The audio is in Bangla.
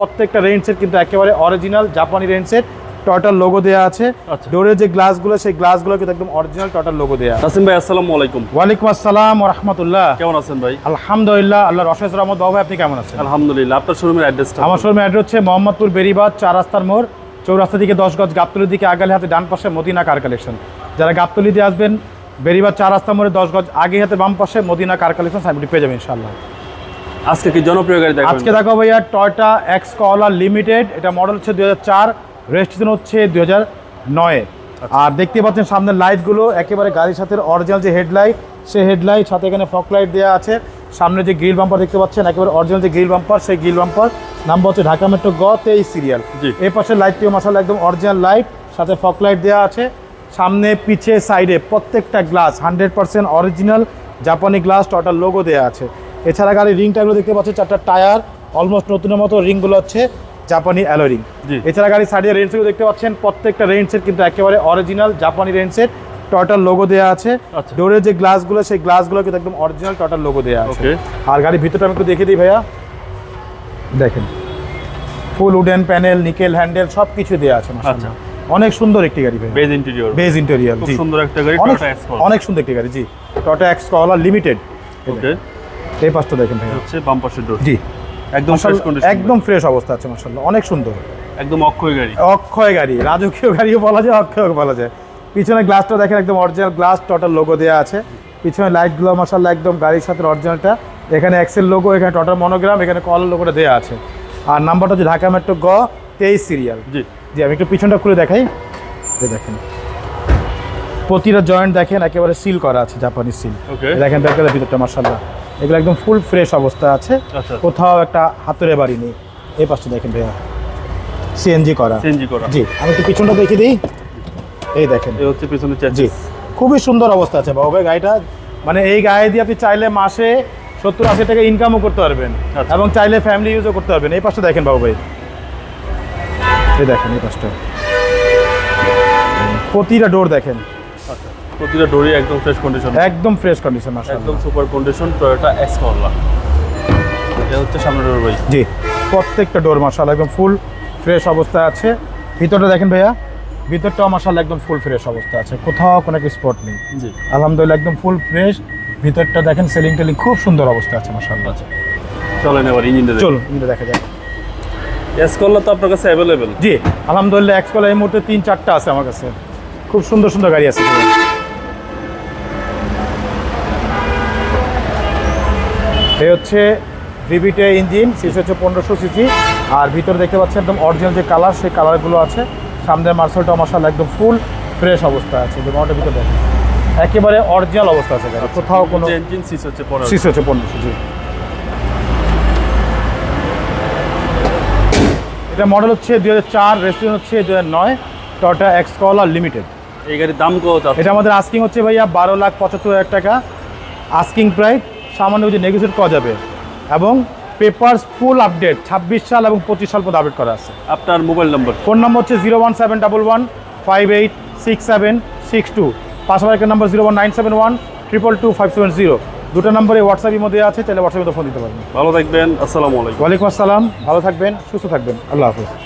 প্রত্যেকটা রেঞ্জের কিন্তু একেবারে অরিজিনাল জাপানি রেঞ্জের টয়টার লোগো দেওয়া আছে। আচ্ছা। ডোরের যে গ্লাসগুলো সেই গ্লাসগুলো কিন্তু একদম অরিজিনাল টয়টার লোগো দেওয়া নাসিম ভাই আসসালামু আলাইকুম। ওয়ালাইকুম আসসালাম রহমতুল্লাহ। কেমন আছেন ভাই? আলহামদুলিল্লাহ আল্লাহর অশেষ রহমত। বাবা ভাই, আপনি কেমন আছেন? আলহামদুলিল্লাহ আপনার শোরুমের অ্যাড্রেসটা আমার শোরুমের অ্যাড্রেস হচ্ছে মোহাম্মদপুর বেরিবাদ চার রাস্তার মোড় চৌরাস্তা দিকে দশ গজ গাবতলির দিকে আগালে হাতে ডান পাশে মদিনা কার কালেকশন যারা গাবতলি দিয়ে আসবেন বেরিবাদ চার রাস্তা মোড়ে দশ গজ আগে হাতে বাম পাশে মদিনা কার কালেকশন সাইনবোর্ডে পেয়ে যাবেন ইনশাল্লাহ আজকে কি জনপ্রিয় গাড়ি দেখাবেন? আজকে দেখো ভাইয়া টয়টা এক্স কলার লিমিটেড এটা মডেল হচ্ছে দুই হাজার চার রেজিস্ট্রেশন হচ্ছে দুই হাজার নয়ে। আর দেখতে পাচ্ছেন সামনের লাইটগুলো একেবারে গাড়ির সাথে অরিজিনাল যে হেডলাইট সেই হেডলাইট সাথে এখানে ফক লাইট দেওয়া আছে। সামনে যে গ্রিল বাম্পার দেখতে পাচ্ছেন একেবারে অরিজিনাল যে গ্রিল বাম্পার সেই গ্রিল বাম্পার নাম্বার হচ্ছে ঢাকা মেট্রো গ তেইশ সিরিয়াল। এই পাশে লাইটটিও মশালা একদম অরিজিনাল লাইট সাথে ফক লাইট দেওয়া আছে। সামনে পিছে সাইডে প্রত্যেকটা গ্লাস হান্ড্রেড পার্সেন্ট অরিজিনাল জাপানি গ্লাস টটাল লোগো দেওয়া আছে। এছাড়া গাড়ির রিং টাইগুলো দেখতে পাচ্ছেন চারটা টায়ার অলমোস্ট নতুনের মতো রিংগুলো হচ্ছে জাপানি অ্যালো রিং জি। এছাড়া গাড়ির সাইডে রেঞ্জগুলো দেখতে পাচ্ছেন প্রত্যেকটা রেঞ্জের কিন্তু একেবারে অরিজিনাল জাপানি রেঞ্জের টটাল লোগো দেওয়া আছে। আচ্ছা। ডোরের যে গ্লাসগুলো সেই গ্লাসগুলো কিন্তু একদম অরিজিনাল টটাল লোগো দেওয়া আছে। আর গাড়ির ভিতরটা আমি একটু দেখে দিই ভাইয়া। দেখেন full wooden panel nickel handle সব কিছু দেওয়া আছে মাশাআল্লাহ। অনেক সুন্দর একটি গাড়ি ভাই বেজ ইন্টেরিয়র বেজ ইন্টেরিয়র খুব জি। সুন্দর একটা গাড়ি অনেক টয়োটা সুন্দর একটি গাড়ি জি। টটা এক্স কলা লিমিটেড ওকে এই পাশটা দেখেন ভাই হচ্ছে বাম পাশের ডোর জি। একদম ফ্রেশ কন্ডিশন একদম ফ্রেশ অবস্থা আছে মাশাআল্লাহ অনেক সুন্দর। একদম অক্ষয় গাড়ি। অক্ষয় গাড়ি রাজকীয় গাড়িও বলা যায় অক্ষয় বলা যায়। পিছনে গ্লাসটা দেখেন একদম অরিজিনাল গ্লাস টোটাল লোগো দেওয়া আছে। পিছনে লাইটগুলো মাসাল্লাহ একদম গাড়ির সাথে অরিজিনালটা এখানে এক্সেল লোগো এখানে টোটাল মনোগ্রাম এখানে কল লোগোটা দেওয়া আছে। আর নাম্বারটা হচ্ছে ঢাকা মেট্রো গ তেইশ সিরিয়াল জি। জি আমি একটু পিছনটা খুলে দেখাই। দেখেন। প্রতিটা জয়েন্ট দেখেন একেবারে সিল করা আছে জাপানি সিল. দেখেন দেখেন ভিতরটা মার্শাল্লাহ এগুলো একদম ফুল ফ্রেশ অবস্থা আছে। আচ্ছা। কোথাও একটা হাতুড়ে বাড়ি নেই। এই পাশটা দেখেন ভাইয়া। সিএনজি করা। চেঞ্জি করা। জি আমি একটু পিছনটা দেখে দিই। এই দেখেন। এই হচ্ছে পিছনে জি খুবই সুন্দর অবস্থা আছে বাবু ভাই গাড়িটা। মানে এই গাড়ি দিয়ে আপনি চাইলে মাসে সত্তর আশি টাকা ইনকামও করতে পারবেন। আচ্ছা। এবং চাইলে ফ্যামিলি ইউজও করতে পারবেন। এই পাশটা দেখেন বাবু ভাই। এই দেখেন এই পাশটা। প্রতিটা ডোর দেখেন। আচ্ছা প্রতিটা ডোরই একদম ফ্রেশ কন্ডিশন একদম ফ্রেশ কন্ডিশন একদম সুপার কন্ডিশন টয়োটা এক্সকল এটা হচ্ছে সামনের ডোর ভাই। জি প্রত্যেকটা ডোর মাশাআল্লাহ একদম ফুল ফ্রেশ অবস্থায় আছে। ভিতরটা দেখেন ভাইয়া ভিতরটাও মাশাআল্লাহ একদম ফুল ফ্রেশ অবস্থা আছে। কোথাও কোনো স্পট নেই। জি। আলহামদুলিল্লাহ একদম ফুল ফ্রেশ ভিতরটা দেখেন সেলিং টেলিং খুব সুন্দর অবস্থা আছে মাশাআল্লাহ। আচ্ছা চলেন এবার ইঞ্জিনটা চলুন এটা দেখা যাক। এসকল তো আপনার কাছে অ্যাভেলেবেল জি আলহামদুলিল্লাহ এক্সকল এই মুহূর্তে তিন চারটা আছে আমার কাছে। খুব সুন্দর সুন্দর গাড়ি আছে এই হচ্ছে ভিভিটে ইঞ্জিন সিসি হচ্ছে পনেরোশো সিসি আর ভিতরে দেখতে পাচ্ছেন একদম অরিজিনাল যে কালার সেই কালারগুলো আছে। সামনের মার্শালটা মশাল একদম ফুল ফ্রেশ অবস্থা আছে। যে মোটর ভিতরে দেখেন। একেবারে অরিজিনাল অবস্থা আছে গাড়ি কোথাও কোনো ইঞ্জিন সিস হচ্ছে সিসি হচ্ছে পনেরোশো জি। এটা মডেল হচ্ছে দুই হাজার চার রেস্টুরেন্ট হচ্ছে দুই হাজার নয় টটা এক্স কলার লিমিটেড এই গাড়ির দাম কত? এটা আমাদের আস্কিং হচ্ছে ভাইয়া বারো লাখ পঁচাত্তর হাজার টাকা। আস্কিং প্রাইস সামান্য কিছু নেগোসিয়েট করা যাবে। এবং পেপারস ফুল আপডেট ছাব্বিশ সাল এবং পঁচিশ সাল পর্যন্ত আপডেট করা আছে। আপনার মোবাইল নম্বর ফোন নম্বর হচ্ছে zero one seven double one five eight six seven six two পাশাপাশি নম্বর zero one nine seven one triple two five seven zero দুটো নম্বরে হোয়াটসঅ্যাপের মধ্যে আছে তাহলে হোয়াটসঅ্যাপে ফোন দিতে পারবেন। ভালো থাকবেন আসসালামু আলাইকুম। ওয়ালাইকুম আসসালাম ভালো থাকবেন সুস্থ থাকবেন। আল্লাহ হাফিজ।